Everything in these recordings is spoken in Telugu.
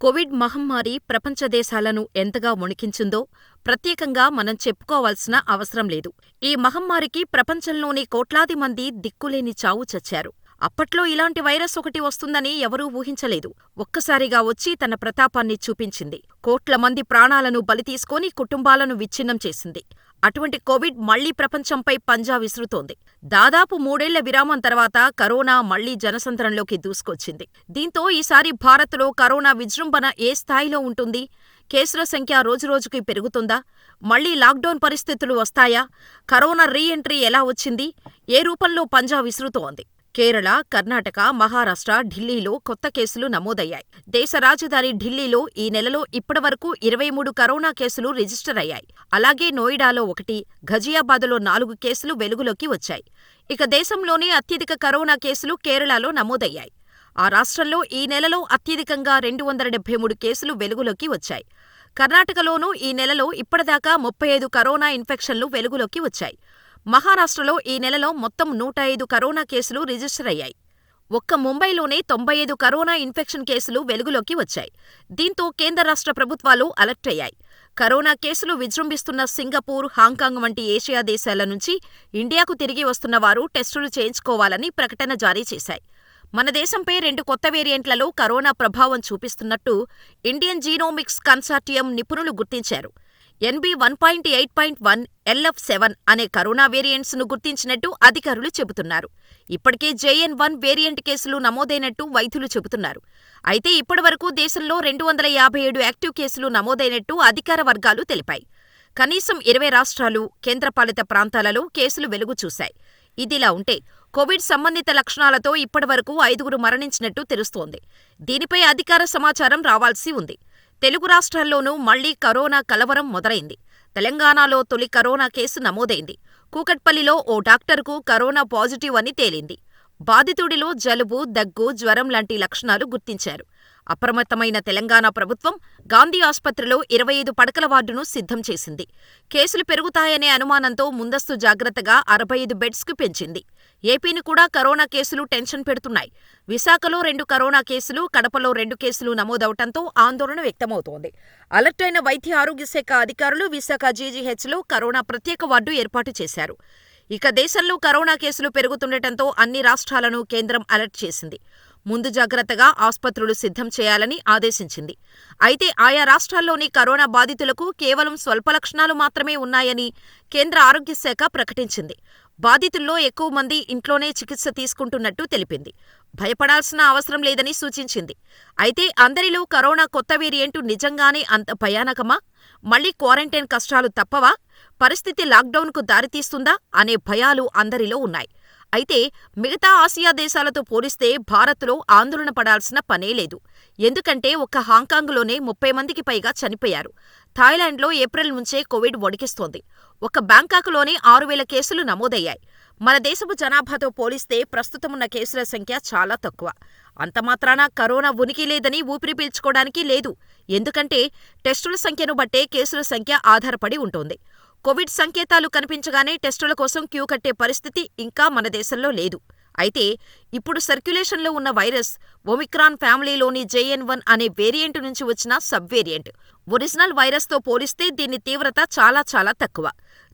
కోవిడ్ మహమ్మారి ప్రపంచ దేశాలను ఎంతగా వణికించిందో ప్రత్యేకంగా మనం చెప్పుకోవాల్సిన అవసరం లేదు. ఈ మహమ్మారికి ప్రపంచంలోని కోట్లాది మంది దిక్కులేని చావు చచ్చారు. అప్పట్లో ఇలాంటి వైరస్ ఒకటి వస్తుందని ఎవరూ ఊహించలేదు. ఒక్కసారిగా వచ్చి తన ప్రతాపాన్ని చూపించింది. కోట్ల మంది ప్రాణాలను బలితీసుకొని కుటుంబాలను విచ్ఛిన్నం చేసింది. అటువంటి కోవిడ్ మళ్ళీ ప్రపంచంపై పంజా విసురుతోంది. దాదాపు మూడేళ్ళ విరామం తర్వాత కరోనా మళ్ళీ జనసంద్రంలోకి దూసుకొచ్చింది. దీంతో ఈసారి భారత్లో కరోనా విజృంభణ ఏ స్థాయిలో ఉంటుంది? కేసుల సంఖ్య రోజురోజుకీ పెరుగుతుందా? మళ్ళీ లాక్డౌన్ పరిస్థితులు వస్తాయా? కరోనా రీ ఎంట్రీ ఎలా వచ్చింది? ఏ రూపంలో పంజా విసురుతోంది? కేరళ, కర్ణాటక, మహారాష్ట్ర, ఢిల్లీలో కొత్త కేసులు నమోదయ్యాయి. దేశ రాజధాని ఢిల్లీలో ఈ నెలలో ఇప్పటివరకు ఇరవై మూడు కరోనా కేసులు రిజిస్టర్ అయ్యాయి. అలాగే నోయిడాలో ఒకటి, ఘజియాబాద్లో నాలుగు కేసులు వెలుగులోకి వచ్చాయి. ఇక దేశంలోనే అత్యధిక కరోనా కేసులు కేరళలో నమోదయ్యాయి. ఆ రాష్ట్రంలో ఈ నెలలో అత్యధికంగా రెండు వందల డెబ్బై మూడు కేసులు వెలుగులోకి వచ్చాయి. కర్ణాటకలోనూ ఈ నెలలో ఇప్పటిదాకా ముప్పై ఐదు కరోనా ఇన్ఫెక్షన్లు వెలుగులోకి వచ్చాయి. మహారాష్ట్రలో ఈ నెలలో మొత్తం నూట ఐదు కరోనా కేసులు రిజిస్టర్ అయ్యాయి. ఒక్క ముంబైలోనే తొంభై ఐదు కరోనా ఇన్ఫెక్షన్ కేసులు వెలుగులోకి వచ్చాయి. దీంతో కేంద్ర రాష్ట్ర ప్రభుత్వాలు అలర్ట్ అయ్యాయి. కరోనా కేసులు విజృంభిస్తున్న సింగపూర్, హాంకాంగ్ వంటి ఏషియా దేశాల నుంచి ఇండియాకు తిరిగి వస్తున్న వారు టెస్టులు చేయించుకోవాలని ప్రకటన జారీ చేశాయి. మన దేశంపై రెండు కొత్త వేరియంట్లలో కరోనా ప్రభావం చూపిస్తున్నట్టు ఇండియన్ జీనోమిక్స్ కన్సార్టియం నిపుణులు గుర్తించారు. NB one point eight point one, LF seven అనే కరోనా వేరియంట్స్ను గుర్తించినట్టు అధికారులు చెబుతున్నారు. ఇప్పటికే జేఎన్ వన్ వేరియంట్ కేసులు నమోదైనట్టు వైద్యులు చెబుతున్నారు. అయితే ఇప్పటివరకు దేశంలో రెండు వందల యాభై ఏడు యాక్టివ్ కేసులు నమోదైనట్టు అధికార వర్గాలు తెలిపాయి. కనీసం ఇరవై రాష్ట్రాలు, కేంద్రపాలిత ప్రాంతాలలో కేసులు వెలుగు చూశాయి. ఇదిలా ఉంటే కోవిడ్ సంబంధిత లక్షణాలతో ఇప్పటివరకు ఐదుగురు మరణించినట్టు తెలుస్తోంది. దీనిపై అధికార సమాచారం రావాల్సి ఉంది. తెలుగు రాష్ట్రాల్లోనూ మళ్ళీ కరోనా కలవరం మొదలైంది. తెలంగాణలో తొలి కరోనా కేసు నమోదైంది. కూకట్పల్లిలో ఓ డాక్టర్కు కరోనా పాజిటివ్ అని తేలింది. బాధితుడిలో జలుబు, దగ్గు, జ్వరం లాంటి లక్షణాలు గుర్తించారు. అప్రమత్తమైన తెలంగాణ ప్రభుత్వం గాంధీ ఆస్పత్రిలో ఇరవై ఐదు పడకల వార్డును సిద్ధం చేసింది. కేసులు పెరుగుతాయనే అనుమానంతో ముందస్తు జాగ్రత్తగా అరవై ఐదు బెడ్స్కు పెంచింది. ఏపీని కూడా కరోనా కేసులు టెన్షన్ పెడుతున్నాయి. విశాఖలో రెండు కరోనా కేసులు, కడపలో రెండు కేసులు నమోదవటంతో ఆందోళన వ్యక్తమవుతోంది. అలర్ట్ అయిన వైద్య ఆరోగ్య శాఖ అధికారులు విశాఖ జీజీహెచ్లో కరోనా ప్రత్యేక వార్డు ఏర్పాటు చేశారు. ఇక దేశంలో కరోనా కేసులు పెరుగుతుండటంతో అన్ని రాష్ట్రాలను కేంద్రం అలర్ట్ చేసింది. ముందు జాగ్రత్తగా ఆస్పత్రులు సిద్ధం చేయాలని ఆదేశించింది. అయితే ఆయా రాష్ట్రాల్లోని కరోనా బాధితులకు కేవలం స్వల్ప లక్షణాలు మాత్రమే ఉన్నాయని కేంద్ర ఆరోగ్య శాఖ ప్రకటించింది. బాధితుల్లో ఎక్కువ మంది ఇంట్లోనే చికిత్స తీసుకుంటున్నట్టు తెలిపింది. భయపడాల్సిన అవసరం లేదని సూచించింది. అయితే అందరిలో కరోనా కొత్త వేరియంటు నిజంగానే అంత భయానకమా? మళ్ళీ క్వారంటైన్ కష్టాలు తప్పవా? పరిస్థితి లాక్డౌన్కు దారితీస్తుందా అనే భయాలు అందరిలో ఉన్నాయి. అయితే మిగతా ఆసియా దేశాలతో పోలిస్తే భారత్లో ఆందోళన పడాల్సిన పనేలేదు. ఎందుకంటే ఒక్క హాంకాంగ్లోనే ముప్పై మందికి పైగా చనిపోయారు. థాయిలాండ్లో ఏప్రిల్ నుంచే కోవిడ్ వణికిస్తోంది. ఒక బ్యాంకాక్లోనే ఆరు వేల కేసులు నమోదయ్యాయి. మన దేశపు జనాభాతో పోలిస్తే ప్రస్తుతమున్న కేసుల సంఖ్య చాలా తక్కువ. అంతమాత్రాన కరోనా ఉనికి లేదని ఊపిరి పీల్చుకోవడానికి లేదు. ఎందుకంటే టెస్టుల సంఖ్యను బట్టే కేసుల సంఖ్య ఆధారపడి ఉంటోంది. కోవిడ్ సంకేతాలు కనిపించగానే టెస్టుల కోసం క్యూ కట్టే పరిస్థితి ఇంకా మన దేశంలో లేదు. అయితే ఇప్పుడు సర్క్యులేషన్లో ఉన్న వైరస్ ఒమిక్రాన్ ఫ్యామిలీలోని జేఎన్ వన్ అనే వేరియంట్ నుంచి వచ్చిన సబ్ వేరియంట్. ఒరిజినల్ వైరస్తో పోలిస్తే దీని తీవ్రత చాలా చాలా తక్కువ.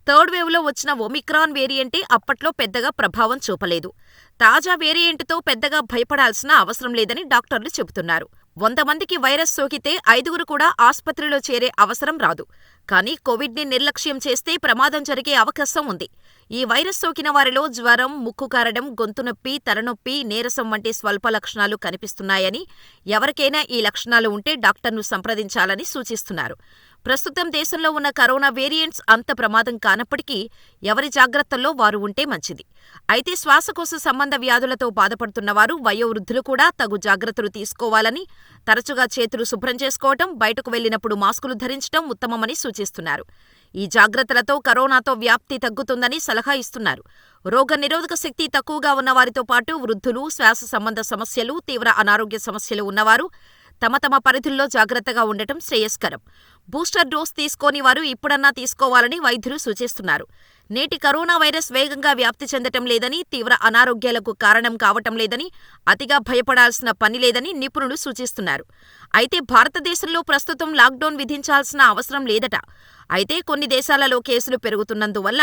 థర్డ్ వేవ్లో వచ్చిన ఒమిక్రాన్ వేరియంటే అప్పట్లో పెద్దగా ప్రభావం చూపలేదు. తాజా వేరియంట్తో పెద్దగా భయపడాల్సిన అవసరం లేదని డాక్టర్లు చెబుతున్నారు. వంద మందికి వైరస్ సోకితే ఐదుగురు కూడా ఆస్పత్రిలో చేరే అవసరం రాదు. కానీ కోవిడ్ని నిర్లక్ష్యం చేస్తే ప్రమాదం జరిగే అవకాశం ఉంది. ఈ వైరస్ సోకిన వారిలో జ్వరం, ముక్కు కారడం, గొంతు నొప్పి, తలనొప్పి, నీరసం వంటి స్వల్ప లక్షణాలు కనిపిస్తున్నాయని, ఎవరికైనా ఈ లక్షణాలు ఉంటే డాక్టర్ను సంప్రదించాలని సూచిస్తున్నారు. ప్రస్తుతం దేశంలో ఉన్న కరోనా వేరియంట్స్ అంత ప్రమాదం కానప్పటికీ ఎవరి జాగ్రత్తల్లో వారు ఉంటే మంచిది. అయితే శ్వాసకోశ సంబంధ వ్యాధులతో బాధపడుతున్నవారు, వయోవృద్ధులు కూడా తగు జాగ్రత్తలు తీసుకోవాలని, తరచుగా చేతులు శుభ్రం చేసుకోవటం, బయటకు వెళ్ళినప్పుడు మాస్కులు ధరించటం ఉత్తమమని సూచిస్తున్నారు. ఈ జాగ్రత్తలతో కరోనాతో వ్యాప్తి తగ్గుతుందని సలహా ఇస్తున్నారు. రోగ నిరోధక శక్తి తక్కువగా ఉన్నవారితో పాటు వృద్ధులు, శ్వాస సంబంధ సమస్యలు, తీవ్ర అనారోగ్య సమస్యలు ఉన్నవారు తమ తమ పరిధుల్లో జాగ్రత్తగా ఉండటం శ్రేయస్కరం. బూస్టర్ డోస్ తీసుకోని వారు ఇప్పుడన్నా తీసుకోవాలని వైద్యులు సూచిస్తున్నారు. నేటి కరోనా వైరస్ వేగంగా వ్యాప్తి చెందటం లేదని, తీవ్ర అనారోగ్యాలకు కారణం కావటం లేదని, అతిగా భయపడాల్సిన పని లేదని నిపుణులు సూచిస్తున్నారు. అయితే భారతదేశంలో ప్రస్తుతం లాక్డౌన్ విధించాల్సిన అవసరం లేదట. అయితే కొన్ని దేశాలలో కేసులు పెరుగుతున్నందువల్ల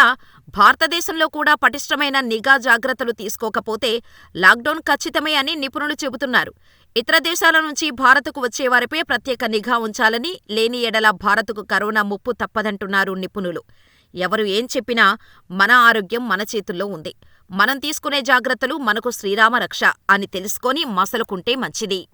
భారతదేశంలో కూడా పటిష్టమైన నిఘా జాగ్రత్తలు తీసుకోకపోతే లాక్డౌన్ ఖచ్చితమే అని నిపుణులు చెబుతున్నారు. ఇతర దేశాల నుంచి భారత్కు వచ్చేవారిపై ప్రత్యేక నిఘా ఉంచాలని, లేని ఎడల భారత్కు కరోనా ముప్పు తప్పదంటున్నారు నిపుణులు. ఎవరు ఏం చెప్పినా మన ఆరోగ్యం మన చేతుల్లో ఉంది. మనం తీసుకునే జాగ్రత్తలు మనకు శ్రీరామ రక్ష అని తెలుసుకొని మసలుకుంటే మంచిది.